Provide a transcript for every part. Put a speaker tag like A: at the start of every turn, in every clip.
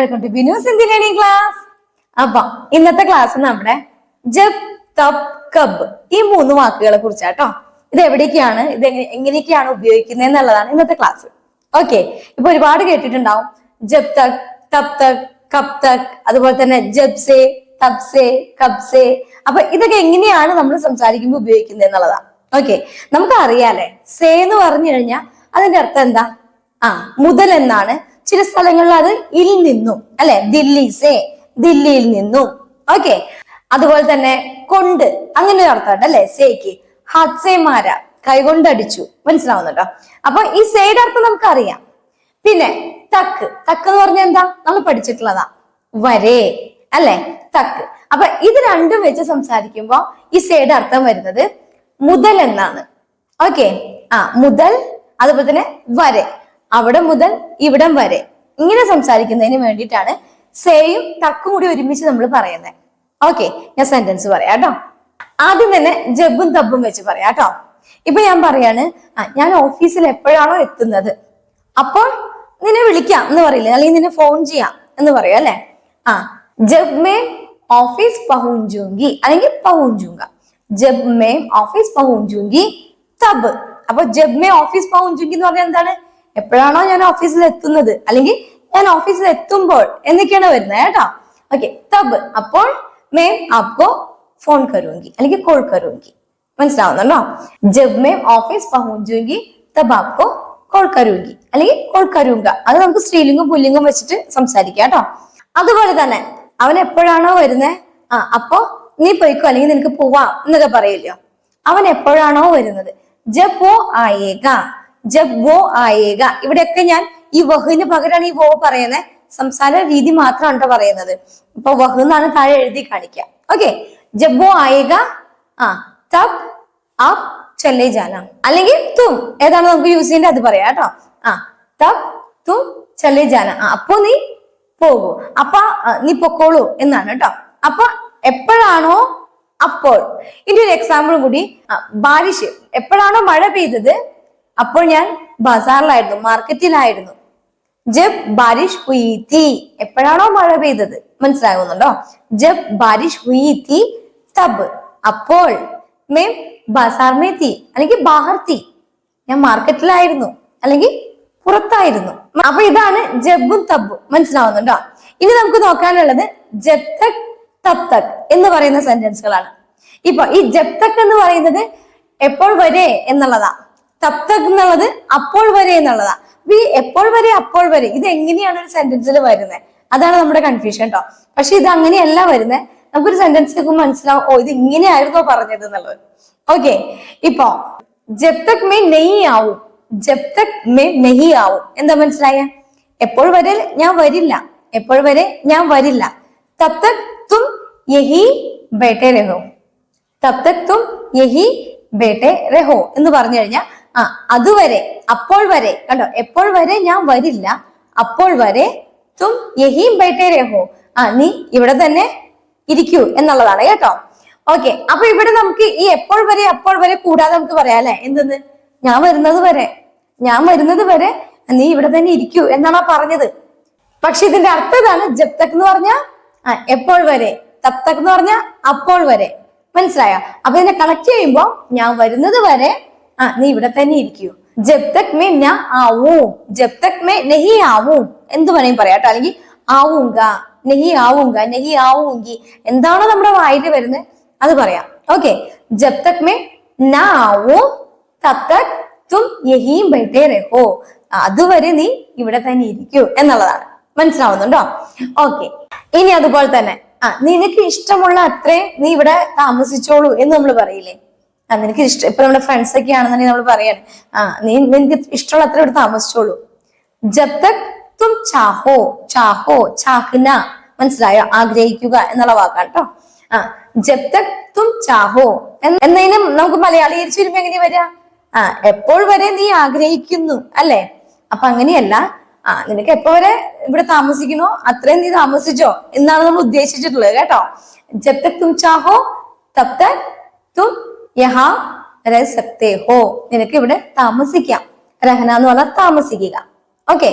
A: Welcome two class അപ്പൊ ഇന്നത്തെ class നമ്മുടെ ജബ് തപ് കബ് ഈ മൂന്ന് വാക്കുകളെ കുറിച്ചാട്ടോ. ഇത് എവിടേക്കാണ് ഇത് എങ്ങനെ എങ്ങനെയൊക്കെയാണ് ഉപയോഗിക്കുന്നത് എന്നുള്ളതാണ് ഇന്നത്തെ ക്ലാസ് ഓക്കെ ഇപ്പൊ ഒരുപാട് കേട്ടിട്ടുണ്ടാവും. ജബ് തക് തപ് തക് കബ് തക്. അതുപോലെ തന്നെ ജബ് സേ തബ് സേ കബ് സേ. അപ്പൊ ഇതൊക്കെ എങ്ങനെയാണ് നമ്മൾ സംസാരിക്കുമ്പോൾ ഉപയോഗിക്കുന്നത് എന്നുള്ളതാണ് ഓക്കെ നമുക്ക് അറിയാലേ സേ എന്ന് പറഞ്ഞു കഴിഞ്ഞാൽ അതിന്റെ അർത്ഥം എന്താ? ആ മുതൽ എന്നാണ് ചില സ്ഥലങ്ങളിൽ അത് ഇൽ നിന്നും അല്ലെ? ദില്ലി സേ ദില്ലിയിൽ നിന്നും. ഓക്കെ അതുപോലെ തന്നെ കൊണ്ട് അങ്ങനെ ഒരു അർത്ഥമുണ്ട് അല്ലെ? സേക്ക്. ഹത്സേമാര കൈകൊണ്ടടിച്ചു. മനസ്സിലാവുന്നുണ്ടോ? അപ്പൊ ഈ സേയുടെ അർത്ഥം നമുക്കറിയാം. പിന്നെ തക്ക്. തക്ക് എന്ന് പറഞ്ഞാൽ എന്താ? നമ്മൾ പഠിച്ചിട്ടുള്ളതാ. വരെ അല്ലെ? തക്ക്. അപ്പൊ ഇത് രണ്ടും വെച്ച് സംസാരിക്കുമ്പോ ഈ സേയുടെ അർത്ഥം വരുന്നത് മുതൽ എന്നാണ് ഓക്കെ ആ മുതൽ അതുപോലെ തന്നെ വരെ. അവിടെ മുതൽ ഇവിടം വരെ. ഇങ്ങനെ സംസാരിക്കുന്നതിന് വേണ്ടിയിട്ടാണ് സേയും തക്കും കൂടി ഒരുമിച്ച് നമ്മൾ പറയുന്നത് ഓക്കെ ഞാൻ സെന്റൻസ് പറയാം കേട്ടോ. ആദ്യം തന്നെ ജബും തബും വെച്ച് പറയാം കേട്ടോ. ഇപ്പൊ ഞാൻ പറയാണ് ഞാൻ ഓഫീസിൽ എപ്പോഴാണോ എത്തുന്നത്? അപ്പോൾ നിന്നെ വിളിക്കാം എന്ന് പറയില്ലേ? അല്ലെങ്കിൽ നിന്നെ ഫോൺ ചെയ്യാം എന്ന് പറയാം അല്ലെ? ആ ജബ് മേ ഓഫീസ് പഹുഞ്ചൂങ്കി. അല്ലെങ്കിൽ പഹുഞ്ചൂങ്ക. ജബ് മേ ഓഫീസ് പഹുഞ്ചൂങ്കി തബ്. അപ്പൊ ജബ് മേ ഓഫീസ് പഹുഞ്ചൂങ്കി എന്ന് പറഞ്ഞാൽ എന്താണ്? എപ്പോഴാണോ ഞാൻ ഓഫീസിൽ എത്തുന്നത് അല്ലെങ്കിൽ ഞാൻ ഓഫീസിൽ എത്തുമ്പോൾ എന്നൊക്കെയാണ് വരുന്നത് കേട്ടോ? ഓക്കെ തബ്. അപ്പോൾ മേം ആപ്കോ ഫോൺ കരുവെങ്കിൽ അല്ലെങ്കിൽ കോൾ കരുവെങ്കിൽ മനസ്സിലാവുന്നുണ്ടോ? ജബ് മേം ഓഫീസ് പഹുഞ്ചുവെങ്കിൽ തബ് ആപ്കോ കോൾ കരുവെങ്കിൽ അല്ലെങ്കിൽ കോൾ കരുങ്ക അത് നമുക്ക് സ്ത്രീലിംഗും പുല്ലിംഗും വെച്ചിട്ട് സംസാരിക്കാം കേട്ടോ. അതുപോലെ തന്നെ അവൻ എപ്പോഴാണോ വരുന്നത് ആ അപ്പോ നീ പോയിക്കോ അല്ലെങ്കിൽ നിനക്ക് പോവാം എന്നൊക്കെ പറയില്ലോ? അവൻ എപ്പോഴാണോ വരുന്നത്? ജപ്പോ ആയേക ജബ് വോ ആയേക ഇവിടെയൊക്കെ ഞാൻ ഈ വഹുവിന് പകരമാണ് ഈ വോ പറയുന്നത്. സംസാര രീതി മാത്രമാണ് കേട്ടോ പറയുന്നത്. ഇപ്പൊ വഹു എന്നാണ് താഴെ എഴുതി കാണിക്കുക. ഓക്കെ. ജബ് വോ ആയേക ആ തബ് അപ് ചെല്ലേ ജാന. അല്ലെങ്കിൽ തും. ഏതാണ് നമുക്ക് യൂസ് ചെയ്യേണ്ടത്? അത് പറയാം കേട്ടോ. ആ തബ് തും ചെല്ലേ ജാന. ആ അപ്പോ നീ പോകൂ. അപ്പൊ നീ പൊക്കോളൂ എന്നാണ് കേട്ടോ. അപ്പൊ എപ്പോഴാണോ അപ്പോൾ. ഇനി ഒരു എക്സാമ്പിൾ കൂടി. ബാരിഷ് എപ്പോഴാണോ മഴ പെയ്തത്? അപ്പോൾ ഞാൻ ബസാറിലായിരുന്നു മാർക്കറ്റിലായിരുന്നു. ജബ് ബാരിഷ് ഹുയി തീ എപ്പോഴാണോ മഴ പെയ്തത്? മനസ്സിലാകുന്നുണ്ടോ? ജബ് ബാരിഷ് ഹുയി തീ തബ്. അപ്പോൾ മേം ബസാർ തീ അല്ലെങ്കിൽ ബാഹർ തീ ഞാൻ മാർക്കറ്റിലായിരുന്നു അല്ലെങ്കിൽ പുറത്തായിരുന്നു. അപ്പൊ ഇതാണ് ജബും തബും. മനസ്സിലാവുന്നുണ്ടോ? ഇനി നമുക്ക് നോക്കാനുള്ളത് ജബ്തക് തബ്തക് എന്ന് പറയുന്ന സെന്റൻസുകളാണ് ഇപ്പൊ ഈ ജബ്തക് എന്ന് പറയുന്നത് എപ്പോൾ വരെ എന്നുള്ളതാ. തബ് തക് എന്നുള്ളത് അപ്പോൾ വരെ എന്നുള്ളതാ. അപ്പൊ ഈ എപ്പോൾ വരെ അപ്പോൾ വരെ. ഇത് എങ്ങനെയാണ് ഒരു സെന്റൻസിൽ വരുന്നത് അതാണ് നമ്മുടെ കൺഫ്യൂഷൻ കേട്ടോ പക്ഷെ ഇത് അങ്ങനെയല്ല വരുന്നത് നമുക്കൊരു സെന്റൻസ് കേൾക്കുമ്പോൾ മനസ്സിലാവും ഓ ഇത് ഇങ്ങനെയായിരുന്നോ പറഞ്ഞത് എന്നുള്ളത്. ഓക്കെ ഇപ്പോ ജബ് തക് മേ നെയ് ആവും. ജബ് തക് മേ നെഹി ആവും. എന്താ മനസ്സിലായ? എപ്പോൾ വരെ ഞാൻ വരില്ല. എപ്പോൾ വരെ ഞാൻ വരില്ല. തബ് തക് തും യഹി ബേട്ടെ രഹോ. തബ് തക് തും യഹി ബേട്ടെ രഹോ എന്ന് പറഞ്ഞു കഴിഞ്ഞാൽ ആ അതുവരെ അപ്പോൾ വരെ കണ്ടോ? എപ്പോൾ വരെ ഞാൻ വരില്ല അപ്പോൾ വരെ തും യഹീം ബൈട്ടേരേഹോ രഹോ. ആ നീ ഇവിടെ തന്നെ ഇരിക്കൂ എന്നുള്ളതാണ് കേട്ടോ. ഓക്കെ അപ്പൊ ഇവിടെ നമുക്ക് ഈ എപ്പോൾ വരെ അപ്പോൾ വരെ കൂടാതെ നമുക്ക് പറയാം അല്ലെ? എന്തെന്ന്? ഞാൻ വരുന്നത് വരെ. ഞാൻ വരുന്നത് വരെ നീ ഇവിടെ തന്നെ ഇരിക്കൂ എന്നാണ് പറഞ്ഞത്. പക്ഷെ ഇതിന്റെ അർത്ഥം ഇതാണ് ജപ്തക് എന്ന് പറഞ്ഞ ആ എപ്പോൾ വരെ തപ്തക് എന്ന് പറഞ്ഞ അപ്പോൾ വരെ. മനസ്സിലായോ? അപ്പൊ ഇതിനെ കണക്ട് ചെയ്യുമ്പോ ഞാൻ വരുന്നത് വരെ ആ നീ ഇവിടെ തന്നെ ഇരിക്കൂ. ജബ് തക് മേ ഞാൻ ആവൂ. ജബ് തക് മേ നെഹി ആവൂ. എന്ത് വേണേലും പറയാട്ടോ അല്ലെങ്കിൽ ആവൂങ്ക നെഹി ആവൂങ്ക നെഹി ആവൂങ്കി. എന്താണോ നമ്മുടെ വായിൽ വരുന്നത്? അത് പറയാം. ഓക്കെ. ജബ് തക് മേ നാ ആവൂ. തും യഹീം ബൈട്ടേ രഹോ. അതുവരെ നീ ഇവിടെ തന്നെ ഇരിക്കൂ എന്നുള്ളതാണ്. മനസ്സിലാവുന്നുണ്ടോ? ഓക്കെ. ഇനി അതുപോലെ തന്നെ. ആ നിനക്ക് ഇഷ്ടമുള്ള അത്രയും നീ ഇവിടെ താമസിച്ചോളൂ എന്ന് നമ്മൾ പറയില്ലേ? നിനക്ക് ഇഷ്ടം. ഇപ്പൊ നമ്മുടെ ഫ്രണ്ട്സ് ഒക്കെ ആണെന്നുണ്ടെങ്കിൽ നമ്മൾ പറയാണ് ആ നീ നിനക്ക് ഇഷ്ടമുള്ള അത്ര ഇവിടെ താമസിച്ചോളൂ. ജബ് തും ചാഹോ ചാഹോ ചാഹ്ന മനസ്സിലായോ? ആഗ്രഹിക്കുക എന്നുള്ള വാക്കാണ് കേട്ടോ ആ ജബ് തും ചാഹോ. എന്ന് എന്നതിനും നമുക്ക് മലയാളീകരിച്ച് വരുമ്പോ എങ്ങനെയാ വരിക? ആ എപ്പോൾ വരെ നീ ആഗ്രഹിക്കുന്നു അല്ലേ? അപ്പൊ അങ്ങനെയല്ല ആ നിനക്ക് എപ്പോ വരെ ഇവിടെ താമസിക്കണോ അത്രയും നീ താമസിച്ചോ എന്നാണ് നമ്മൾ ഉദ്ദേശിച്ചിട്ടുള്ളത് കേട്ടോ. ജബ് തും ചാഹോ തബ് തും യഹാ രഹ സക്തേ ഹോ. നിനക്ക് ഇവിടെ താമസിക്കാം. രഹന എന്ന് പറഞ്ഞാൽ താമസിക്കുക. ഓക്കെ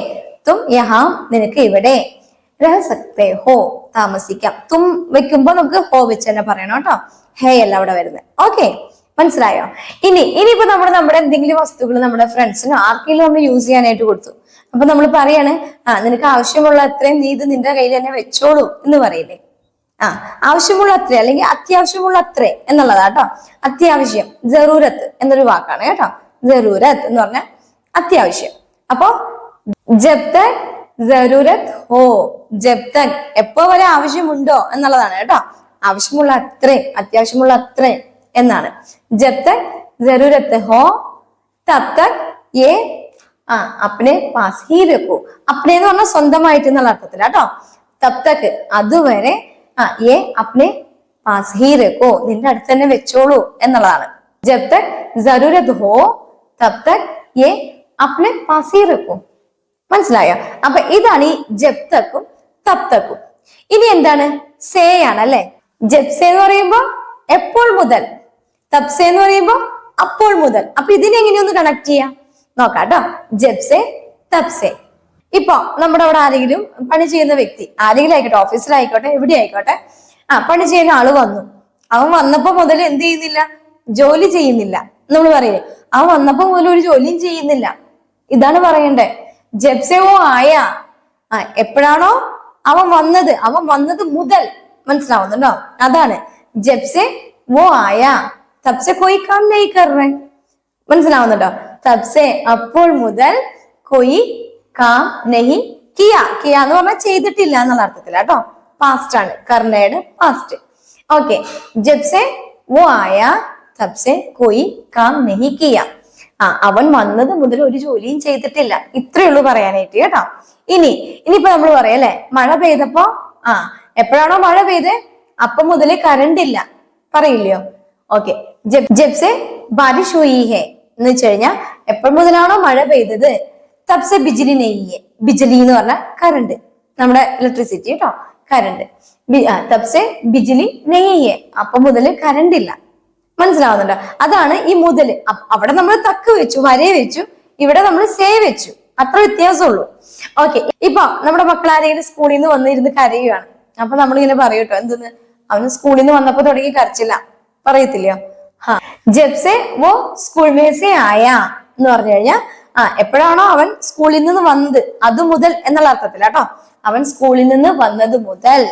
A: തും യഹാം നിനക്ക് ഇവിടെ രഹസക്തേ ഹോ താമസിക്കാം. തും വെക്കുമ്പോ നമുക്ക് ഹോ വെച്ച് തന്നെ പറയണം കേട്ടോ. ഹേ അല്ല അവിടെ വരുന്നത്. ഓക്കെ മനസ്സിലായോ? ഇനി ഇനിയിപ്പോ നമ്മൾ നമ്മുടെ എന്തെങ്കിലും വസ്തുക്കൾ നമ്മുടെ ഫ്രണ്ട്സിനോ ആർക്കെങ്കിലും നമ്മൾ യൂസ് ചെയ്യാനായിട്ട് കൊടുത്തു. അപ്പൊ നമ്മൾ പറയാണ് ആ നിനക്ക് ആവശ്യമുള്ള അത്രയും നീ ഇത് നിന്റെ കയ്യിൽ തന്നെ വെച്ചോളൂ എന്ന് പറയില്ലേ? ആ ആവശ്യമുള്ള അത്ര അല്ലെങ്കിൽ അത്യാവശ്യമുള്ള അത്രേ എന്നുള്ളതാ കേട്ടോ. അത്യാവശ്യം ജറൂരത്ത് എന്നൊരു വാക്കാണ് കേട്ടോ. ജറൂരത്ത് എന്ന് പറഞ്ഞ അത്യാവശ്യം. അപ്പോ ജപ്തൻ ജറൂരത്ത് ഹോ ജബ്തൻ എപ്പോ വരെ ആവശ്യമുണ്ടോ എന്നുള്ളതാണ് കേട്ടോ. ആവശ്യമുള്ള അത്രേ അത്യാവശ്യമുള്ള അത്രേ എന്നാണ്. ജപ്തൻ ജറൂരത്ത് ഹോ തത്തൻ ഏ ആ അപ്പനെ പാസ് ഹി വെക്കൂ. അപ്പനെ എന്ന് പറഞ്ഞാൽ സ്വന്തമായിട്ട് എന്നുള്ള അർത്ഥത്തിലാട്ടോ കേട്ടോ. തബ് അതുവരെ ആ ഏ അപ്നെ പാസ് ഹി രക്കോ നിന്റെ അടുത്ത് തന്നെ വെച്ചോളൂ എന്നുള്ളതാണ്. ജബ് തക് ജറൂരത് ഹോ തബ് തക് ഏ അപ്നെ പാസ് ഹി രക്കോ. മനസ്സിലായോ? അപ്പൊ ഇതാണ് ഈ ജബ് തക്കും തബ് തക്കും. ഇനി എന്താണ്? സേ ആണ് അല്ലെ ജബ്സെ എന്ന് പറയുമ്പോ എപ്പോൾ മുതൽ? തബ്സെ എന്ന് പറയുമ്പോ അപ്പോൾ മുതൽ. അപ്പൊ ഇതിനെ എങ്ങനെയൊന്ന് കണക്ട് ചെയ്യാം? നോക്കാം കേട്ടോ ജബ്സെ തബ്സെ ഇപ്പൊ നമ്മുടെ അവിടെ ആരെങ്കിലും പണി ചെയ്യുന്ന വ്യക്തി ആരെങ്കിലും ആയിക്കോട്ടെ ഓഫീസിലായിക്കോട്ടെ എവിടെ ആയിക്കോട്ടെ ആ പണി ചെയ്യുന്ന ആൾ വന്നു. അവൻ വന്നപ്പോ മുതൽ എന്ത് ചെയ്യുന്നില്ല? ജോലി ചെയ്യുന്നില്ല. നമ്മൾ പറയില്ലേ അവൻ വന്നപ്പോ മുതൽ ഒരു ജോലിയും ചെയ്യുന്നില്ല. ഇതാണ് പറയണ്ടേ ജബ്സെ ആയ. ആ എപ്പോഴാണോ അവൻ വന്നത്? അവൻ വന്നത് മുതൽ. മനസ്സിലാവുന്നുണ്ടോ? അതാണ് ജപ്സെ വോ ആയ. തബ്സെ കൊയ് കാം മനസ്സിലാവുന്നുണ്ടോ? തബ്സെ അപ്പോൾ മുതൽ കൊയ് കാം നെഹി കിയ. കിയ എന്ന് പറഞ്ഞാൽ ചെയ്തിട്ടില്ല എന്നുള്ള അർത്ഥത്തിൽ കേട്ടോ. പാസ്റ്റ് ആണ്. കർണയുടെ പാസ്റ്റ് ഓക്കെ ജബ്സെ വോ ആയ തബ്സെ കൊയ് കാം നെഹി കിയ. ആ അവൻ വന്നത് മുതൽ ഒരു ജോലിയും ചെയ്തിട്ടില്ല. ഇത്രയേ ഉള്ളൂ പറയാനായിട്ട് കേട്ടോ. ഇനി ഇനിയിപ്പോ നമ്മൾ പറയാം അല്ലെ? മഴ പെയ്തപ്പോ ആ എപ്പോഴാണോ മഴ പെയ്തേ? അപ്പൊ മുതൽ കറണ്ട് ഇല്ല. പറയില്ലയോ? ഓക്കെ ജബ്സെ ബാരിഷ് ഹുയി ഹേ എന്ന് വെച്ച് കഴിഞ്ഞാൽ എപ്പോൾ മുതലാണോ മഴ പെയ്തത്? തബ്സെ ബിജിലി നെയ്യ് ബിജിലി എന്ന് പറഞ്ഞാൽ കറണ്ട് നമ്മുടെ ഇലക്ട്രിസിറ്റി കേട്ടോ കറണ്ട് തബ്സെ ബിജിലി നെയ്യേ അപ്പൊ മുതൽ കറണ്ട് ഇല്ല മനസ്സിലാവുന്നുണ്ടോ? അതാണ് ഈ മുതൽ അവിടെ നമ്മൾ തക്ക് വെച്ചു വരെ വെച്ചു ഇവിടെ നമ്മൾ സേ വെച്ചു. അത്ര വ്യത്യാസമുള്ളൂ. ഓക്കെ ഇപ്പൊ നമ്മുടെ മക്കൾ ആരെങ്കിലും സ്കൂളിൽ നിന്ന് വന്നിരുന്ന് കരയുകയാണ് അപ്പൊ നമ്മളിങ്ങനെ പറയൂട്ടോ എന്തെന്ന്? അവന് സ്കൂളിൽ നിന്ന് വന്നപ്പോ തുടങ്ങി കരച്ചില്ല. പറയത്തില്ലയോ? ജബ്സെ വോ സ്കൂൾ മേസെ ആയ എന്ന് പറഞ്ഞു കഴിഞ്ഞാൽ ആ എപ്പോഴാണോ അവൻ സ്കൂളിൽ നിന്ന് വന്നത്? അത് മുതൽ എന്നുള്ള അർത്ഥത്തിൽ കേട്ടോ. അവൻ സ്കൂളിൽ നിന്ന് വന്നത് മുതൽ.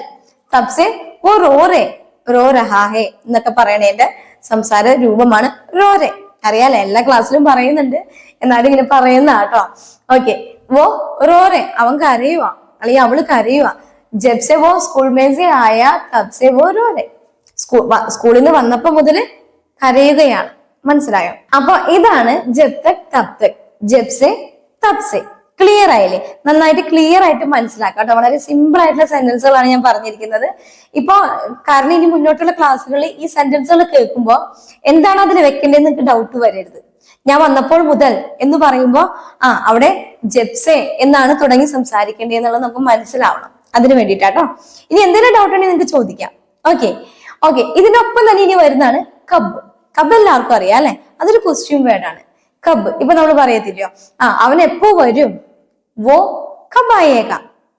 A: തബ്സെ ഓ റോറെ. റോ രഹാഹെ എന്നൊക്കെ പറയണേന്റെ സംസാര രൂപമാണ് റോറെ. അറിയാലോ എല്ലാ ക്ലാസ്സിലും പറയുന്നുണ്ട്. എന്നാലും ഇങ്ങനെ പറയുന്ന കേട്ടോ. ഓക്കെ. വോ റോറെ അവൻ കരയുക അല്ലെങ്കിൽ അവൾ കരയുക ജബ്സെ വോ സ്കൂൾ മേസെ ആയ തബ്സെ വോ റോറെ. സ്കൂൾ സ്കൂളിൽ നിന്ന് വന്നപ്പോ മുതൽ കരയുകയാണ്. മനസ്സിലായോ? അപ്പൊ ഇതാണ് ജബ് തക് തബ് തക് ജബ്സെ തബ്സെ ക്ലിയർ ആയില്ലേ? നന്നായിട്ട് ക്ലിയർ ആയിട്ട് മനസ്സിലാക്കാം കേട്ടോ. വളരെ സിമ്പിൾ ആയിട്ടുള്ള സെന്റൻസുകളാണ് ഞാൻ പറഞ്ഞിരിക്കുന്നത്. ഇപ്പോ കാരണം ഇനി മുന്നോട്ടുള്ള ക്ലാസ്സുകളിൽ ഈ സെന്റൻസുകൾ കേൾക്കുമ്പോൾ എന്താണ് അതിൽ വെക്കേണ്ടതെന്ന് നിങ്ങൾക്ക് ഡൗട്ട് വരരുത്. ഞാൻ വന്നപ്പോൾ മുതൽ എന്ന് പറയുമ്പോൾ ആ അവിടെ ജെപ്സെ എന്നാണ് തുടങ്ങി സംസാരിക്കേണ്ടത് എന്നുള്ളത് നമുക്ക് മനസ്സിലാവണം. അതിന് വേണ്ടിയിട്ടാട്ടോ ഇനി എന്തെങ്കിലും ഡൗട്ട് ഉണ്ടെങ്കിൽ നിങ്ങൾക്ക് ചോദിക്കാം. ഓക്കെ ഓക്കെ ഇതിനൊപ്പം തന്നെ ഇനി വരുന്നതാണ് കബ്. കബ് എല്ലാവർക്കും അറിയാം അല്ലെ? അതൊരു ക്വസ്റ്റ്യൻ വേർഡാണ് കബ്. ഇപ്പൊ നമ്മൾ പറയത്തില്ലയോ? ആ അവൻ എപ്പോ വരും? വോ കബായേക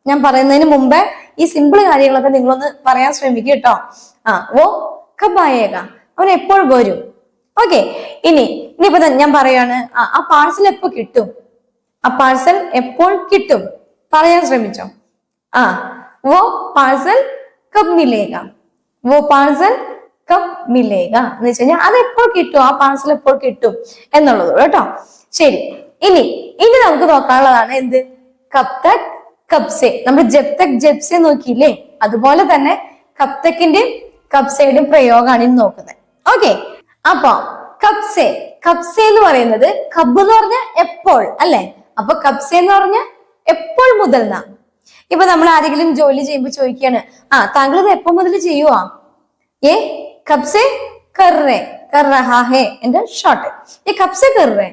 A: ഞാൻ പറയുന്നതിന് മുമ്പേ ഈ സിമ്പിൾ കാര്യങ്ങളൊക്കെ നിങ്ങളൊന്ന് പറയാൻ ശ്രമിക്കുക കേട്ടോ. ആ വോ കബായേക അവൻ എപ്പോൾ വരും? ഓക്കെ ഇനി ഇനിയിപ്പോ ഞാൻ പറയാണ്. ആ പാഴ്സൽ എപ്പോ കിട്ടും? ആ പാഴ്സൽ എപ്പോൾ കിട്ടും? പറയാൻ ശ്രമിച്ചോ? ആ വോ പാഴ്സൽ കബ് വോ പാഴ്സൽ കബ് മിലേക എന്ന് വെച്ച് കഴിഞ്ഞാൽ അത് എപ്പോൾ കിട്ടും? ആ പാഴ്സൽ എപ്പോൾ കിട്ടും? എന്നുള്ളത് കേട്ടോ. ശരി. ഇനി ഇനി നമുക്ക് നോക്കാനുള്ളതാണ് എന്ത്? കബ് തക് നമ്മൾ ജബ് തക് നോക്കിയില്ലേ? അതുപോലെ തന്നെ കബ് തക്കിന്റെയും കബ്സയുടെയും പ്രയോഗമാണ് ഇനി നോക്കുന്നത്. ഓക്കെ. അപ്പൊ കബ്സെ. കബ്സെ എന്ന് പറയുന്നത് കബ് എന്ന് പറഞ്ഞ എപ്പോൾ അല്ലെ? അപ്പൊ കബ്സെ എന്ന് പറഞ്ഞ എപ്പോൾ മുതൽ നാം ഇപ്പൊ നമ്മൾ ആരെങ്കിലും ജോലി ചെയ്യുമ്പോൾ ചോദിക്കുകയാണ് ആ താങ്കൾ ഇത് എപ്പോ മുതൽ ചെയ്യുവാ? ये कब से कर रहे കബ്സെ കർറേ കർറഹാഹേ എന്റെ ഷോർട്ട് ഈ കബ്സെ കർറേ.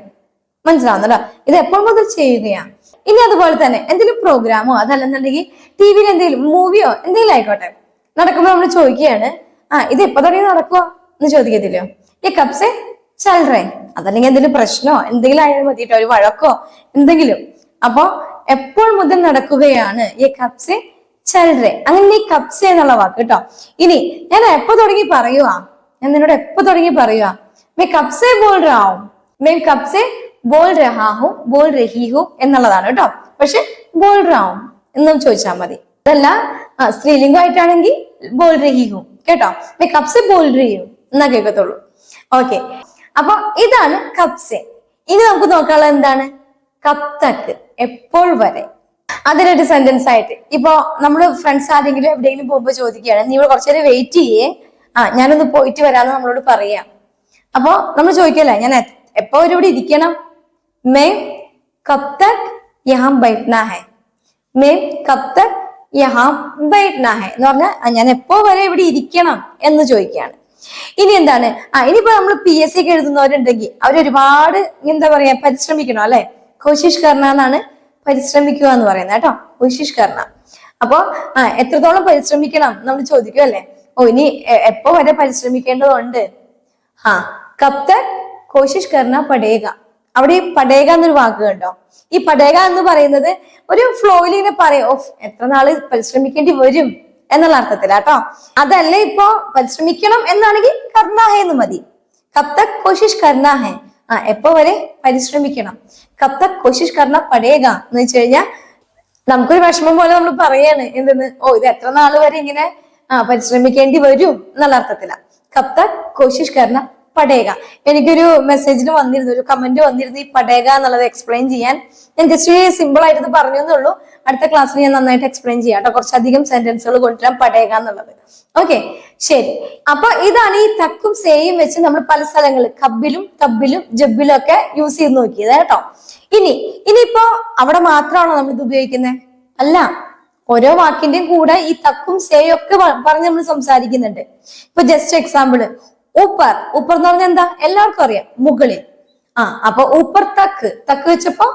A: മനസ്സിലാവുന്നല്ലോ ഇത് എപ്പോൾ മുതൽ ചെയ്യുകയാണ് ഇനി അതുപോലെ തന്നെ എന്തെങ്കിലും പ്രോഗ്രാമോ അതല്ലെന്നുണ്ടെങ്കിൽ ടി വിയിൽ എന്തെങ്കിലും മൂവിയോ എന്തെങ്കിലും ആയിക്കോട്ടെ. നടക്കുമ്പോൾ നമ്മൾ ചോദിക്കുകയാണ് ആ ഇത് എപ്പോ തുടങ്ങി നടക്കുക എന്ന് ചോദിക്കത്തില്ലയോ ഈ കബ്സെ ചൽറേ. അതല്ലെങ്കിൽ എന്തെങ്കിലും പ്രശ്നമോ എന്തെങ്കിലും ആയാലും മതിയിട്ടോ ഒരു വഴക്കോ എന്തെങ്കിലും. അപ്പോ എപ്പോൾ മുതൽ നടക്കുകയാണ് ഈ കബ്സെ കപ്സെ ചൽറെ അങ്ങനെ ഈ എന്നുള്ള വാക്ക് കേട്ടോ. ഇനി ഞാൻ എപ്പോ തുടങ്ങി പറയുവാ? ഞാൻ നിന്നോട് എപ്പോ തുടങ്ങി പറയുവാ? മേ കപ്സെ ബോൾ റാവും മേ കപ്സെ ബോൾ രഹാഹു ബോൾ രഹീഹു എന്നുള്ളതാണ് കേട്ടോ. പക്ഷെ ബോൾ റാവും എന്നും ചോദിച്ചാൽ മതി. അതല്ല സ്ത്രീലിംഗമായിട്ടാണെങ്കിൽ ബോൾ റഹീഹു കേട്ടോ. മേ കപ്സെ ബോൾ രഹീഹു എന്നാ കേൾക്കത്തുള്ളൂ. ഓക്കെ അപ്പൊ ഇതാണ് കപ്സെ ഇനി നമുക്ക് നോക്കാനുള്ളത് എന്താണ്? കപ്തക്ക് എപ്പോൾ വരെ അതിനൊരു സെന്റൻസ് ആയിട്ട്. ഇപ്പൊ നമ്മൾ ഫ്രണ്ട്സ് ആരെങ്കിലും എവിടെയെങ്കിലും പോകുമ്പോൾ ചോദിക്കുകയാണ് നീ ഇവിടെ കുറച്ചു നേരം വെയിറ്റ് ചെയ്യേ? ആ ഞാനൊന്ന് പോയിട്ട് വരാന്ന് നമ്മളോട് പറയാം. അപ്പൊ നമ്മൾ ചോദിക്കല്ലേ ഞാൻ എപ്പോ ഇവിടെ ഇരിക്കണം? മേ കബ് യഹാം ബൈഠ്നാ ഹെ. മേ കബ് യഹാം ബൈഠ്നാ ഹെ. എന്ന് പറഞ്ഞാൽ ഞാൻ എപ്പോ വരെ ഇവിടെ ഇരിക്കണം? എന്ന് ചോദിക്കുകയാണ്. ഇനി എന്താണ്? ആ ഇനിയിപ്പോ നമ്മൾ പി എസ് സി ഒക്കെ എഴുതുന്നവരുണ്ടെങ്കിൽ അവർ ഒരുപാട് എന്താ പറയാ പരിശ്രമിക്കണം അല്ലെ? കോശിഷ് കർണ എന്നാണ് പരിശ്രമിക്കുക എന്ന് പറയുന്നത് കേട്ടോ. വിശിഷ്കരണം അപ്പോ ആ എത്രത്തോളം പരിശ്രമിക്കണം നമ്മൾ ചോദിക്കും അല്ലെ ഓ ഇനി എപ്പോ വരെ പരിശ്രമിക്കേണ്ടതുണ്ട്? ആ കബ് തക് കോശിഷ് കർണ പടേക. അവിടെ ഈ പടേക എന്നൊരു വാക്ക് കണ്ടോ? ഈ പടേക എന്ന് പറയുന്നത് ഒരു ഫ്ലോയിൽ ഇങ്ങനെ പറയും ഓ എത്ര നാൾ പരിശ്രമിക്കേണ്ടി വരും? എന്നുള്ള അർത്ഥത്തിലാട്ടോ അതല്ലേ ഇപ്പോ പരിശ്രമിക്കണം എന്നാണെങ്കിൽ കർണാഹ എന്ന് മതി. കപ്തക് കോശിഷ് കർണാഹെ ആ എപ്പോ വരെ പരിശ്രമിക്കണം? കത്ത തക് കോശിഷ് കർണ പടേക എന്ന് വെച്ച് കഴിഞ്ഞാൽ നമുക്കൊരു വിഷമം പോലെ നമ്മൾ പറയാണ് എന്തെന്ന്? ഓ ഇത് എത്ര നാൾ വരെ ഇങ്ങനെ ആ പരിശ്രമിക്കേണ്ടി വരും എന്നുള്ള അർത്ഥത്തില. കത്ത തക് കോശിഷ് കർണ പടേക എനിക്കൊരു മെസ്സേജിന് വന്നിരുന്നു ഒരു കമന്റ് വന്നിരുന്നു ഈ പടേക എന്നുള്ളത് എക്സ്പ്ലെയിൻ ചെയ്യാൻ. ഞാൻ ജസ്റ്റ് സിമ്പിൾ ആയിട്ട് പറഞ്ഞു എന്നുള്ളൂ അടുത്ത ക്ലാസ്സിൽ ഞാൻ നന്നായിട്ട് എക്സ്പ്ലെയിൻ ചെയ്യാം കേട്ടോ. കുറച്ചധികം സെന്റൻസുകൾ കൊണ്ടുവരാൻ പടേക എന്നുള്ളത്. ഓക്കെ ശരി. അപ്പൊ ഇതാണ് ഈ തക്കും സേയും വെച്ച് നമ്മൾ പല സ്ഥലങ്ങളിൽ കബിലും തബിലും ജബിലും ഒക്കെ യൂസ് ചെയ്ത് നോക്കിയത് കേട്ടോ. ഇനി ഇനിയിപ്പോ അവിടെ മാത്രമാണോ നമ്മൾ ഇത് ഉപയോഗിക്കുന്നത്? അല്ല ഓരോ വാക്കിന്റെയും കൂടെ ഈ തക്കും സേയും ഒക്കെ പറഞ്ഞ് നമ്മൾ സംസാരിക്കുന്നുണ്ട്. ഇപ്പൊ ജസ്റ്റ് എക്സാമ്പിൾ ഊപ്പർ ഊപ്പർ എന്ന് പറഞ്ഞാൽ എന്താ? എല്ലാവർക്കും അറിയാം. മുകളിൽ. ആ അപ്പൊ ഊപ്പർ തക്ക് തക്ക് വെച്ചപ്പോ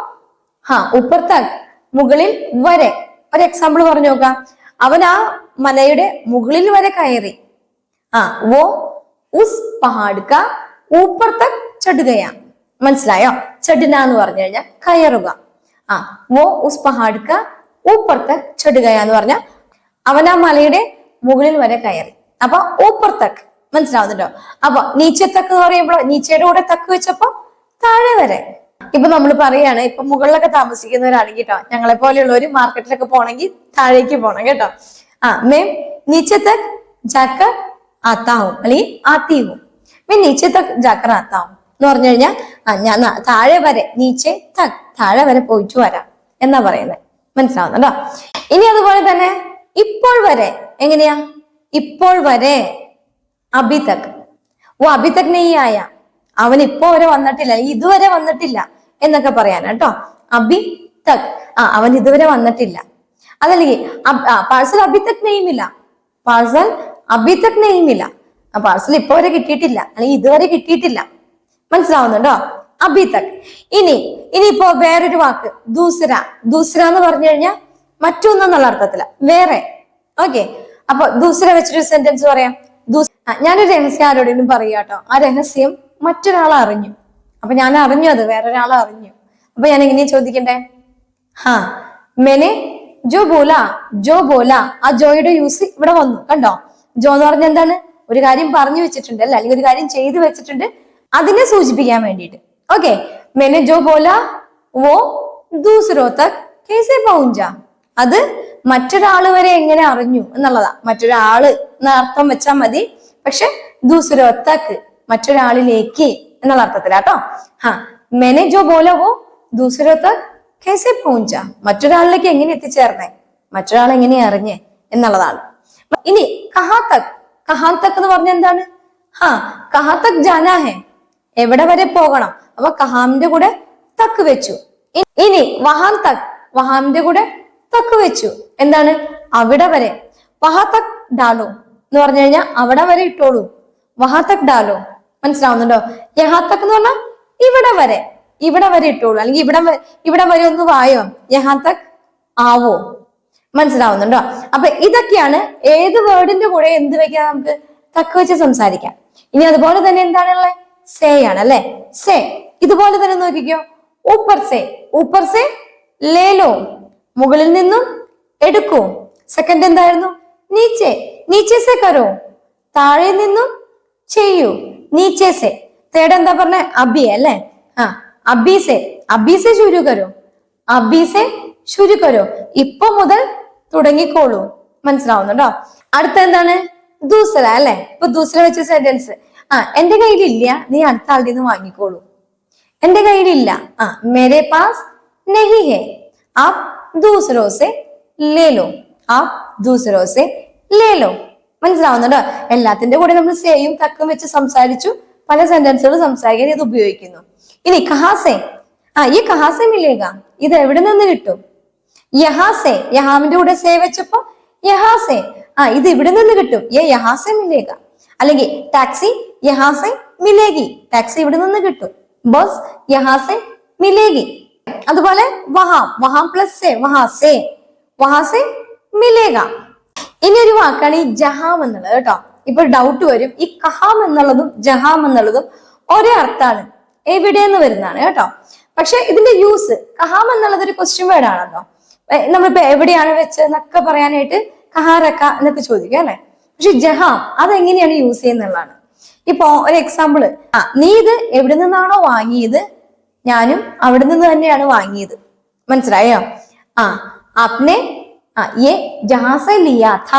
A: ഹാ ഊപ്പർ തക്ക് മുകളിൽ വരെ. ഒരു എക്സാമ്പിൾ പറഞ്ഞു നോക്കാം. അവൻ ആ മലയുടെ മുകളിൽ വരെ കയറി. ആ വോ ഉസ് പഹാഡ് ഉപ്പർ തക് ചടുകയാ. മനസ്സിലായോ? ചടുന എന്ന് പറഞ്ഞു കഴിഞ്ഞാൽ കയറുക. ആ വോ ഉസ് പഹാഡ് ഉപ്പർ തക് ചടുകയാ എന്ന് പറഞ്ഞാൽ അവൻ ആ മലയുടെ മുകളിൽ വരെ കയറി. അപ്പൊ ഊപ്പർ തക്ക് മനസ്സിലാവുന്നുണ്ടോ? അപ്പൊ നീച്ചത്തക്ക് എന്ന് പറയുമ്പോൾ നീച്ചയുടെ കൂടെ തക്ക് വെച്ചപ്പോ താഴെ വരെ. ഇപ്പൊ നമ്മൾ പറയാണ് ഇപ്പൊ മുകളിലൊക്കെ താമസിക്കുന്നവരാണെങ്കിൽ കേട്ടോ. ഞങ്ങളെ പോലെയുള്ളവര് മാർക്കറ്റിലൊക്കെ പോണെങ്കിൽ താഴേക്ക് പോണം കേട്ടോ. ആ മേം നീച്ച തക് ജാക്കർ ആത്താവും അല്ലെങ്കിൽ ആത്തിയും മേം നീച്ച തക് ജാക്കർ ആത്താവും എന്ന് പറഞ്ഞു കഴിഞ്ഞാൽ ഞാൻ താഴെ വരെ നീച്ചെ തക് താഴെ വരെ പോയിട്ട് വരാം എന്നാ പറയുന്നത് മനസ്സിലാവുന്നുണ്ടോ? ഇനി അതുപോലെ തന്നെ ഇപ്പോൾ വരെ എങ്ങനെയാ? ഇപ്പോൾ വരെ അഭി തക് ഓ അഭി തക് നെയ് ആയ അവൻ ഇപ്പൊ വരെ വന്നിട്ടില്ല. ഇതുവരെ വന്നിട്ടില്ല എന്നൊക്കെ പറയാൻ കേട്ടോ. അഭി തക് ആ അവൻ ഇതുവരെ വന്നിട്ടില്ല. അതല്ലെങ്കിൽ പാഴ്സൽ അബിതക് നെയ്യുമില്ല പാഴ്സൽ അബിതക് നെയ്യുമില്ല ആ പാഴ്സൽ ഇപ്പൊ വരെ കിട്ടിയിട്ടില്ല. അല്ലെങ്കിൽ ഇതുവരെ കിട്ടിയിട്ടില്ല. മനസ്സിലാവുന്നുണ്ടോ? അബിതക് ഇനി ഇനിയിപ്പോ വേറൊരു വാക്ക്. ദൂസര. ദൂസര എന്ന് പറഞ്ഞു കഴിഞ്ഞാൽ മറ്റൊന്നെന്നുള്ള അർത്ഥത്തില. വേറെ. ഓക്കെ. അപ്പൊ ദൂസര വെച്ചൊരു സെന്റൻസ് പറയാം. ഞാനൊരു രഹസ്യം ആരോടെങ്കിലും പറയാട്ടോ ആ രഹസ്യം മറ്റൊരാൾ അറിഞ്ഞു. അപ്പൊ ഞാൻ അറിഞ്ഞു അത് വേറെ വേറൊരാൾ അറിഞ്ഞു. അപ്പൊ ഞാൻ എങ്ങനെയാ ചോദിക്കണ്ടേ? ഹാ മെനെ ജോ ബോല ജോ ബോല. ആ ജോയുടെ യൂസ് ഇവിടെ വന്നു കണ്ടോ? ജോ എന്ന് പറഞ്ഞ എന്താണ്? ഒരു കാര്യം പറഞ്ഞു വെച്ചിട്ടുണ്ട് അല്ലെ? അല്ലെങ്കിൽ ഒരു കാര്യം ചെയ്തു വെച്ചിട്ടുണ്ട്. അതിനെ സൂചിപ്പിക്കാൻ വേണ്ടിയിട്ട്. ഓക്കെ. മെനെ ജോ ബോല വോ ദൂസരോ തക് പൗഞ്ച. അത് മറ്റൊരാൾ വരെ എങ്ങനെ അറിഞ്ഞു എന്നുള്ളതാ. മറ്റൊരാൾ അർത്ഥം വെച്ചാൽ മതി. പക്ഷെ ദൂസരോ തക്ക് മറ്റൊരാളിലേക്ക് എന്നുള്ള അർത്ഥത്തിലാട്ടോ ഹാ മെനെ ജോ ബോല വോ ദൂസരോ തക് കേസെ പൗഞ്ച മറ്റൊരാളിലേക്ക് എങ്ങനെ എത്തിച്ചേർന്നേ മറ്റൊരാൾ എങ്ങനെ അറിഞ്ഞേ എന്നുള്ളതാണ്. ഇനി കഹാത്തക് കഹാത്തക് കഹാ തക് എന്ന് പറഞ്ഞ എന്താണ്? ഹാ കഹാത്തക് ജാനാഹെ എവിടെ വരെ പോകണം? അപ്പൊ കഹാമിന്റെ കൂടെ തക്ക് വെച്ചു. ഇനി വഹാൻ തക് വഹാമിന്റെ കൂടെ തക്ക് വെച്ചു. എന്താണ്? അവിടെ വരെ. വഹാ തക് ഡാലോ എന്ന് പറഞ്ഞു കഴിഞ്ഞാൽ അവിടെ വരെ ഇട്ടോളൂ. വഹാത്തക് ഡാലോ. മനസ്സിലാവുന്നുണ്ടോ? യഹാത്തക് എന്ന് പറഞ്ഞാൽ ഇവിടെ വരെ. ഇവിടെ വരെ ഇട്ടോളൂ. അല്ലെങ്കിൽ ഇവിടെ ഇവിടെ വരെ ഒന്ന് വായോ. യഹാത്തക് തക് ആവോ. മനസ്സിലാവുന്നുണ്ടോ? അപ്പൊ ഇതൊക്കെയാണ് ഏത് വേർഡിന്റെ കൂടെ എന്ത് വെക്കാം നമുക്ക്? തക്ക വെച്ച് സംസാരിക്കാം. ഇനി അതുപോലെ തന്നെ എന്താണുള്ളത് സേ ആണ് അല്ലെ? സേ. ഇതുപോലെ തന്നെ നോക്കിക്കോ. ഊപ്പർ സേ. ഊപ്പർ സേ ലേലോ. മുകളിൽ നിന്നും എടുക്കൂ. സെക്കൻഡ് എന്തായിരുന്നു? നീച്ചെ. നീച്ചെ കരോ? താഴെ നിന്നും ചെയ്യൂ. നീച്ചേസെ. തേടെ എന്താ പറഞ്ഞ? അബി അല്ലേ? ആ അബീസെ. അബീസെ ശുരു കരോ? അബീസെ ശുരു കരോ? ഇപ്പൊ മുതൽ തുടങ്ങിക്കോളൂ. മനസ്സിലാവുന്നുണ്ടോ? അടുത്ത എന്താണ്? ദൂസര അല്ലെ? ഇപ്പൊ ദൂസര വെച്ച സെന്റൻസ് ആ എന്റെ കയ്യിലില്ല. നീ അടുത്ത ആളുടെ നിന്ന് വാങ്ങിക്കോളൂ. എന്റെ കയ്യിലില്ല. ആ മേരെ പാസ് നെഹി ഹെ. ആപ് ദൂസരോ ലേലോ. ലേ ലോ ആപ് ദൂസരോ സെ ലേ ലോ മനസ്സിലാവുന്നുണ്ടോ? എല്ലാത്തിന്റെ കൂടെ നമ്മൾ സേയും തക്കും വെച്ച് സംസാരിച്ചു. പല സെന്റൻസുകൾ സംസാരിക്കാൻ ഇത് ഉപയോഗിക്കുന്നു. ഇനി കഹാസെ. ആ ഈ കഹാസെ മില്ലേക ഇത് എവിടെ നിന്ന് കിട്ടും? യഹാസെ. യഹാമിന്റെ കൂടെ സേ വെച്ചപ്പോ യഹാസെ. ആ ഇത് ഇവിടെ നിന്ന് കിട്ടും. ഏ യഹാസെ മില്ലേക അല്ലെങ്കിൽ ടാക്സി യഹാസെ മിലേഗി ടാക്സി ഇവിടെ നിന്ന് കിട്ടും. ബസ് യഹാസെ മിലേഗി അതുപോലെ വഹാം വഹാം പ്ലസ് സേ വഹാസെ. വഹാസെ മിലേഗ ഇനി ഒരു വാക്കാണ് ഈ ജഹാം എന്നുള്ളത് കേട്ടോ. ഇപ്പൊ ഡൗട്ട് വരും. ഈ കഹാം എന്നുള്ളതും ജഹാം എന്നുള്ളതും ഒരേ അർത്ഥാണ്. എവിടെ എന്ന് വരുന്നതാണ് കേട്ടോ. പക്ഷെ ഇതിന്റെ യൂസ് കഹാം എന്നുള്ളത് ഒരു ക്വസ്റ്റ്യൻ വേർഡ് ആണല്ലോ നമ്മളിപ്പോ എവിടെയാണ് വെച്ച് എന്നൊക്കെ പറയാനായിട്ട് കഹാറക്ക എന്നൊക്കെ ചോദിക്കുക അല്ലെ? പക്ഷെ ജഹാം അതെങ്ങനെയാണ് യൂസ് ചെയ്യുന്നുള്ളതാണ് ഇപ്പൊ ഒരു എക്സാമ്പിൾ ആ നീ ഇത് എവിടെ നിന്നാണോ വാങ്ങിയത്? ഞാനും അവിടെ നിന്ന് തന്നെയാണ് വാങ്ങിയത്. മനസ്സിലായോ? ആ ആപ്നെ ആ യെ ജഹാസെ ലിയാഥ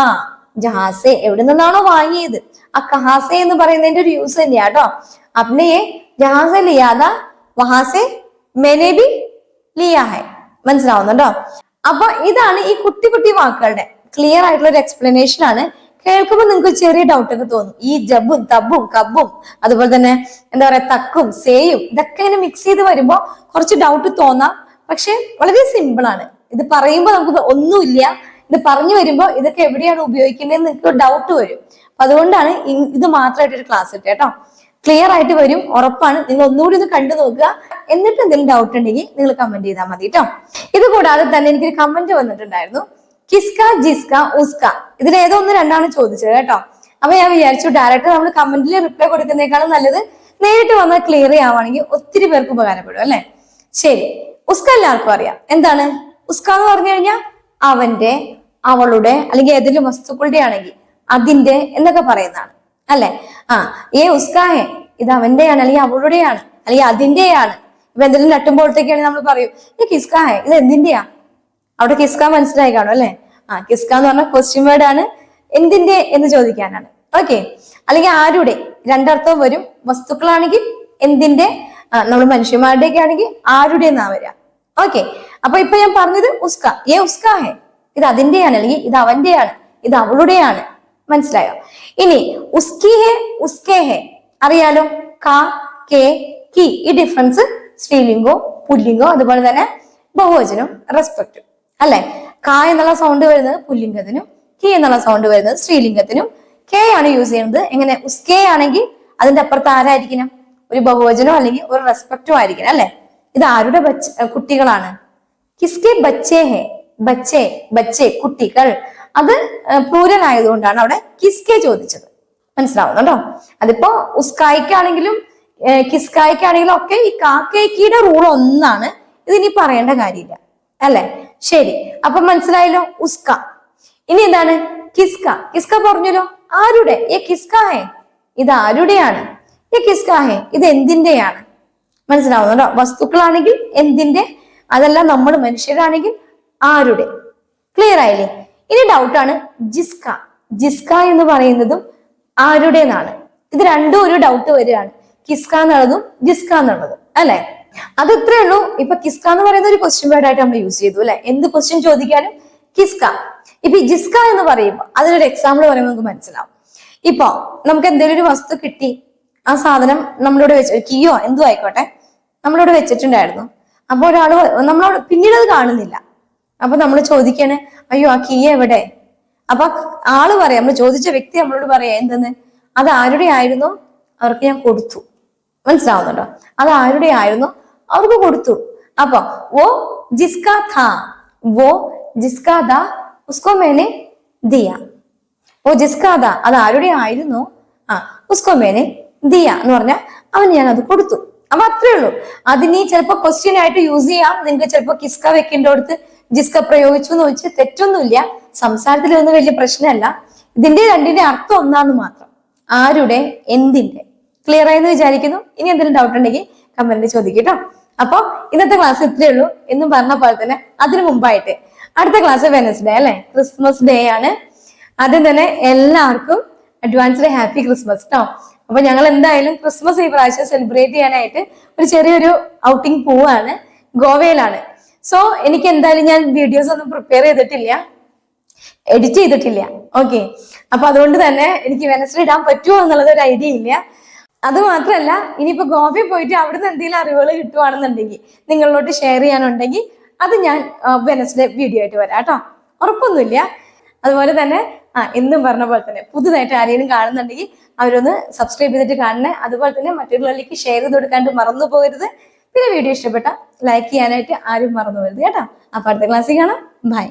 A: ജഹാസെ എവിടെ നിന്നാണോ വാങ്ങിയത്? ആ കഹാസെ എന്ന് പറയുന്നതിന്റെ ഒരു യൂസ് തന്നെയാ കേട്ടോ അപ്നെ യേ ജഹാസെ ലിയാത വഹാസെ മെനബി ലിയാഹെ മനസ്സിലാവുന്നുണ്ടോ? അപ്പൊ ഇതാണ് ഈ കുട്ടി കുട്ടി വാക്കുകളുടെ ക്ലിയർ ആയിട്ടുള്ള ഒരു എക്സ്പ്ലനേഷൻ ആണ്. കേൾക്കുമ്പോൾ നിങ്ങൾക്ക് ചെറിയ ഡൗട്ട് ഒക്കെ തോന്നും. ഈ ജബും തബും കബും അതുപോലെ തന്നെ എന്താ പറയാ തക്കും സേയും ഇതൊക്കെ ഇങ്ങനെ മിക്സ് ചെയ്ത് വരുമ്പോൾ കുറച്ച് ഡൗട്ട് തോന്നാം. പക്ഷെ വളരെ സിമ്പിൾ ആണ്. ഇത് പറയുമ്പോൾ നമുക്ക് ഒന്നുമില്ല. ഇത് പറഞ്ഞു വരുമ്പോൾ ഇതൊക്കെ എവിടെയാണ് ഉപയോഗിക്കേണ്ടതെന്ന് നിങ്ങൾക്ക് ഡൗട്ട് വരും. അതുകൊണ്ടാണ് ഇത് മാത്രമായിട്ട് ഒരു ക്ലാസ് ഇട്ടേ കേട്ടോ. ക്ലിയർ ആയിട്ട് വരും ഉറപ്പാണ്. നിങ്ങൾ ഒന്നുകൂടി ഒന്ന് കണ്ടു നോക്കുക. എന്നിട്ട് എന്തെങ്കിലും ഡൗട്ട് ഉണ്ടെങ്കിൽ നിങ്ങൾ കമന്റ് ചെയ്താൽ മതി കേട്ടോ. ഇത് കൂടാതെ തന്നെ എനിക്കൊരു കമന്റ് വന്നിട്ടുണ്ടായിരുന്നു. കിസ്ക ജിസ്ക ഉസ്ക. ഇതിൽ ഏതോ ഒന്ന് രണ്ടാണ് ചോദിച്ചത് കേട്ടോ. അപ്പൊ ഞാൻ വിചാരിച്ചു ഡയറക്റ്റ് നമ്മൾ കമന്റിൽ റിപ്ലൈ കൊടുക്കുന്നേക്കാളും നല്ലത് നേരിട്ട് വന്നാൽ ക്ലിയർ ആവുകയാണെങ്കിൽ ഒത്തിരി പേർക്ക് ഉപകാരപ്പെടും അല്ലെ? ശരി. ഉസ്ക എല്ലാവർക്കും അറിയാം. എന്താണ്? ഉസ്ക എന്ന് പറഞ്ഞു കഴിഞ്ഞാൽ അവന്റെ അവളുടെ അല്ലെങ്കിൽ ഏതെങ്കിലും വസ്തുക്കളുടെ ആണെങ്കിൽ അതിന്റെ എന്നൊക്കെ പറയുന്നതാണ്. അല്ലെ? ആ ഏ ഉസ്കാഹെ ഇത് അവന്റെയാണ് അല്ലെങ്കിൽ അവളുടെയാണ് അല്ലെങ്കിൽ അതിന്റെയാണ്. ഇപ്പൊ എന്തെങ്കിലും നട്ടുമ്പോഴത്തേക്കാണെങ്കിൽ നമ്മൾ പറയും ഈ കിസ്കാഹെ ഇത് എന്തിന്റെയാ? അവിടെ കിസ്ക മനസ്സിലായി കാണും അല്ലെ? ആ കിസ്ക എന്ന് പറഞ്ഞ ക്വസ്റ്റ്യൻ വേർഡ് ആണ് എന്തിന്റെ എന്ന് ചോദിക്കാനാണ്. ഓക്കെ. അല്ലെങ്കിൽ ആരുടെ? രണ്ടർത്ഥവും വരും. വസ്തുക്കളാണെങ്കിൽ എന്തിന്റെ? നമ്മൾ മനുഷ്യന്മാരുടെ ഒക്കെ ആണെങ്കിൽ ആരുടെ എന്നാ വരിക? ഓക്കെ. അപ്പൊ ഇപ്പൊ ഞാൻ പറഞ്ഞത് ഉസ്ക. ഏ ഉസ്ക ഹെ? ഇത് അതിന്റെയാണ് അല്ലെങ്കിൽ ഇത് അവന്റെയാണ് ഇത് അവളുടെയാണ്. മനസ്സിലായോ? ഇനി ഉസ്കി ഹെ ഉസ്കെ ഹെ? അറിയാലോ? ക കെ കി. ഈ ഡിഫറൻസ് സ്ത്രീലിംഗോ പുല്ലിംഗോ അതുപോലെ തന്നെ ബഹുവചനം റെസ്പെക്റ്റും അല്ലെ? ക എന്നുള്ള സൗണ്ട് വരുന്നത് പുല്ലിംഗത്തിനും കി എന്നുള്ള സൗണ്ട് വരുന്നത് സ്ത്രീലിംഗത്തിനും. കെ ആണ് യൂസ് ചെയ്യുന്നത്. എങ്ങനെ? ഉസ്കെ ആണെങ്കിൽ അതിന്റെ അപ്പുറത്ത് ആരായിരിക്കണം? ഒരു ബഹുവചനോ അല്ലെങ്കിൽ ഒരു റെസ്പെക്റ്റോ ആയിരിക്കണം അല്ലെ? ഇത് ആരുടെ കുട്ടികളാണ്? കിസ്കെ ബച്ചേ ഹെ ബച്ചേ ബച്ചേ കുട്ടികൾ അത് പ്ലൂരൽ ആയതുകൊണ്ടാണ് അവിടെ കിസ്കെ ചോദിച്ചത്. മനസ്സിലാവുന്നുണ്ടോ? അതിപ്പോ ഉസ്കായിക്കാണെങ്കിലും കിസ്കായിക്കാണെങ്കിലും ഒക്കെ ഈ കാക്കേക്കിയുടെ റൂൾ ഒന്നാണ്. ഇതിനി പറയേണ്ട കാര്യമില്ല. അല്ലെ? ശരി. അപ്പൊ മനസ്സിലായല്ലോ ഉസ്ക. ഇനി എന്താണ്? കിസ്ക. കിസ്ക പറഞ്ഞല്ലോ. ആരുടെ? ഏ കിസ്ക ഹേ. ഇത് ആരുടെയാണ്? ഏ കിസ്ക ഹേ. ഇത് എന്തിന്റെയാണ്? മനസ്സിലാവുന്നുണ്ടോ? വസ്തുക്കളാണെങ്കിൽ എന്തിന്റെ? അതല്ല നമ്മൾ മനുഷ്യരാണെങ്കിൽ ആരുടെ? ക്ലിയർ ആയില്ലേ? ഇനി ഡൗട്ടാണ് ജിസ്ക. ജിസ്ക എന്ന് പറയുന്നതും ആരുടെ എന്നാണ് ഇത് രണ്ടും ഒരു ഡൗട്ട് വരികയാണ്. കിസ്ക എന്നുള്ളതും ജിസ്ക എന്നുള്ളതും അല്ലെ? അത് ഇത്രേ ഉള്ളൂ. ഇപ്പൊ കിസ്ക എന്ന് പറയുന്ന ഒരു ക്വസ്റ്റ്യൻ വേർഡ് ആയിട്ട് നമ്മൾ യൂസ് ചെയ്തു അല്ലെ? എന്ത് ക്വസ്റ്റ്യൻ ചോദിക്കാനും? കിസ്ക. ഇപ്പൊ ജിസ്ക എന്ന് പറയുമ്പോൾ അതിനൊരു എക്സാമ്പിൾ പറയുമ്പോൾ നമുക്ക് മനസ്സിലാവും. ഇപ്പൊ നമുക്ക് എന്തെങ്കിലും ഒരു വസ്തു കിട്ടി ആ സാധനം നമ്മളോട് വെച്ച് കീയോ എന്തോ ആയിക്കോട്ടെ നമ്മളോട് വെച്ചിട്ടുണ്ടായിരുന്നു. അപ്പൊ ഒരാൾ നമ്മളോട് പിന്നീട് അത് കാണുന്നില്ല. അപ്പൊ നമ്മൾ ചോദിക്കാണ് അയ്യോ ആ കീ എവിടെ? അപ്പൊ ആൾ പറയാം നമ്മൾ ചോദിച്ച വ്യക്തി നമ്മളോട് പറയാ എന്തെന്ന്? അത് ആരുടെ ആയിരുന്നു? അവർക്ക് ഞാൻ കൊടുത്തു. മനസ്സിലാവുന്നുണ്ടോ? അത് ആരുടെ ആയിരുന്നു? അവർക്ക് കൊടുത്തു. അപ്പൊ വോ ജിസ്കാ വോ ജിസ്കാ മേനെ ദിയ. ഓ ജിസ്കാദ അത് ആരുടെ ആയിരുന്നു? ആ ഉസ്കോ മേനെ ദിയ എന്ന് പറഞ്ഞാൽ അവന് ഞാൻ അത് കൊടുത്തു. അപ്പൊ അത്രേ ഉള്ളൂ. അതിനി ചിലപ്പോ ക്വസ്റ്റ്യൻ ആയിട്ട് യൂസ് ചെയ്യാം. നിങ്ങൾക്ക് ചിലപ്പോ കിസ്ക വെക്കേണ്ടടുത്ത് ജിസ്ക പ്രയോഗിച്ചു എന്ന് വെച്ച് തെറ്റൊന്നുമില്ല. സംസാരത്തിലൊന്നും വലിയ പ്രശ്നമല്ല. ഇതിന്റെ രണ്ടിന്റെ അർത്ഥം ഒന്നാന്ന് മാത്രം. ആരുടെ? എന്തിന്റെ? ക്ലിയർ ആയെന്ന് വിചാരിക്കുന്നു? ഇനി എന്തെങ്കിലും ഡൗട്ട് ഉണ്ടെങ്കിൽ കമന്റ് ചോദിക്കട്ടോ അപ്പോൾ അപ്പൊ ഇന്നത്തെ ക്ലാസ് ഇത്രയേ ഉള്ളൂ. എന്നും പറഞ്ഞ പോലെ തന്നെ അതിനു മുമ്പായിട്ട്. അടുത്ത ക്ലാസ് വെനസ്ഡേ അല്ലെ? ക്രിസ്മസ് ഡേ ആണ്. ആദ്യം തന്നെ എല്ലാവർക്കും അഡ്വാൻസ്ഡ് ഹാപ്പി ക്രിസ്മസ് കേട്ടോ അപ്പൊ ഞങ്ങൾ എന്തായാലും ക്രിസ്മസ് ഈ പ്രാവശ്യം സെലിബ്രേറ്റ് ചെയ്യാനായിട്ട് ഒരു ചെറിയൊരു ഔട്ടിംഗ് പോവാണ്. ഗോവയിലാണ്. സോ എനിക്ക് എന്തായാലും ഞാൻ വീഡിയോസ് ഒന്നും പ്രിപ്പയർ ചെയ്തിട്ടില്ല. എഡിറ്റ് ചെയ്തിട്ടില്ല. ഓക്കെ അപ്പൊ അതുകൊണ്ട് തന്നെ എനിക്ക് വെനസ്ഡേ ഇടാൻ പറ്റുമോ എന്നുള്ളത് ഒരു ഐഡിയ ഇല്ല. അത് മാത്രമല്ല ഇനിയിപ്പോ ഗോവയിൽ പോയിട്ട് അവിടുന്ന് എന്തെങ്കിലും അറിവുകൾ കിട്ടുവാണെന്നുണ്ടെങ്കിൽ നിങ്ങളിലോട്ട് ഷെയർ ചെയ്യാനുണ്ടെങ്കിൽ അത് ഞാൻ വെനസ്ഡേ വീഡിയോ ആയിട്ട് വരാം കേട്ടോ. ഉറപ്പൊന്നുമില്ല. അതുപോലെ തന്നെ ആ എന്നും പറഞ്ഞ പോലെ തന്നെ പുതുതായിട്ട് ആരെങ്കിലും കാണുന്നുണ്ടെങ്കിൽ അവരൊന്ന് സബ്സ്ക്രൈബ് ചെയ്തിട്ട് കാണണേ. അതുപോലെ തന്നെ മറ്റുള്ളവരിലേക്ക് ഷെയർ ചെയ്ത് കൊടുക്കാണ്ട് മറന്നു പോകരുത്. പിന്നെ വീഡിയോ ഇഷ്ടപ്പെട്ട ലൈക്ക് ചെയ്യാനായിട്ട് ആരും മറന്നു പോകരുത് കേട്ടോ. അപ്പൊ അടുത്ത ക്ലാസ്സിൽ കാണാം. ബൈ